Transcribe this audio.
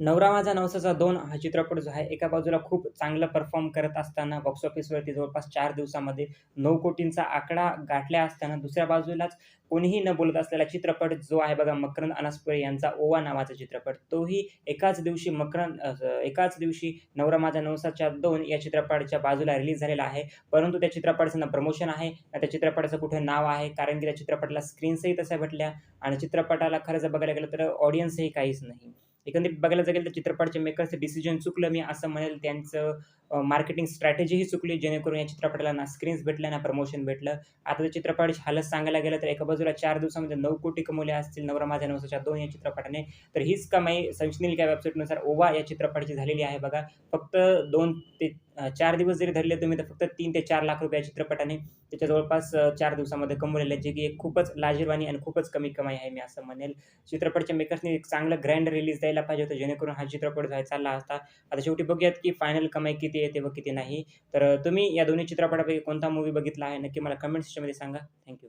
नवरा माझा नवसाचा दोन हा चित्रपट जो आहे एका बाजूला खूप चांगलं परफॉर्म करत असताना बॉक्स ऑफिसवरती जवळपास चार दिवसामध्ये नऊ कोटींचा आकडा गाठला असताना दुसऱ्या बाजूलाच कोणीही न बोलत असलेला चित्रपट जो आहे बघा मकरंद अनासपुरे यांचा ओवा नावाचा चित्रपट. तोही एकाच दिवशी मकरंद एकाच दिवशी नवरा माझा नवसाच्या दोन या चित्रपटाच्या बाजूला रिलीज झालेला आहे. परंतु त्या चित्रपटाचं ना प्रमोशन आहे ना त्या चित्रपटाचं कुठे नाव आहे कारण की त्या चित्रपटाला स्क्रीन्सही तशा भेटल्या. आणि चित्रपटाला खरं जर बघायला गेलं तर ऑडियन्सही काहीच नाही. एकंदरीत बघायला जर गेलं तर चित्रपटाचे मेकरचं डिसिजन चुकलं मी असं म्हणेल. त्यांचं मार्केटिंग स्ट्रॅटेजीही चुकली जेणेकरून या चित्रपटाला ना स्क्रीन्स भेटल्या ना प्रमोशन भेटलं. आता त्या चित्रपटाची हालत सांगायला गेलं तर एका बाजूला चार दिवसामध्ये नऊ कोटी कमवले असतील नवरा माझ्या नवसाच्या दोन या चित्रपटाने. तर हीच कमाई संशनील या वेबसाईटनुसार ओवा या चित्रपटाची झालेली आहे बघा. फक्त दोन ते चार दिवस जरी धरले तुम्ही तर फक्त तीन ते चार लाख रुपया चित्रपटाने त्याच्या जवळपास चार दिवसामध्ये कमवलेले जे की एक खूपच लाजीरवाणी आणि खूपच कमी कमाई आहे मी असं म्हणेल. चित्रपटच्या मेकर्सने एक चांगलं ग्रँड रिलीज द्यायला पाहिजे होतं जेणेकरून हा चित्रपट जो आहे चालला असता. आता शेवटी बघूयात की फायनल कमाई किती येते व किती नाही. तर तुम्ही या दोन्ही चित्रपटापैकी कोणता मूवी बघितला आहे नक्की मला कमेंट सेक्शनमध्ये सांगा. थँक्यू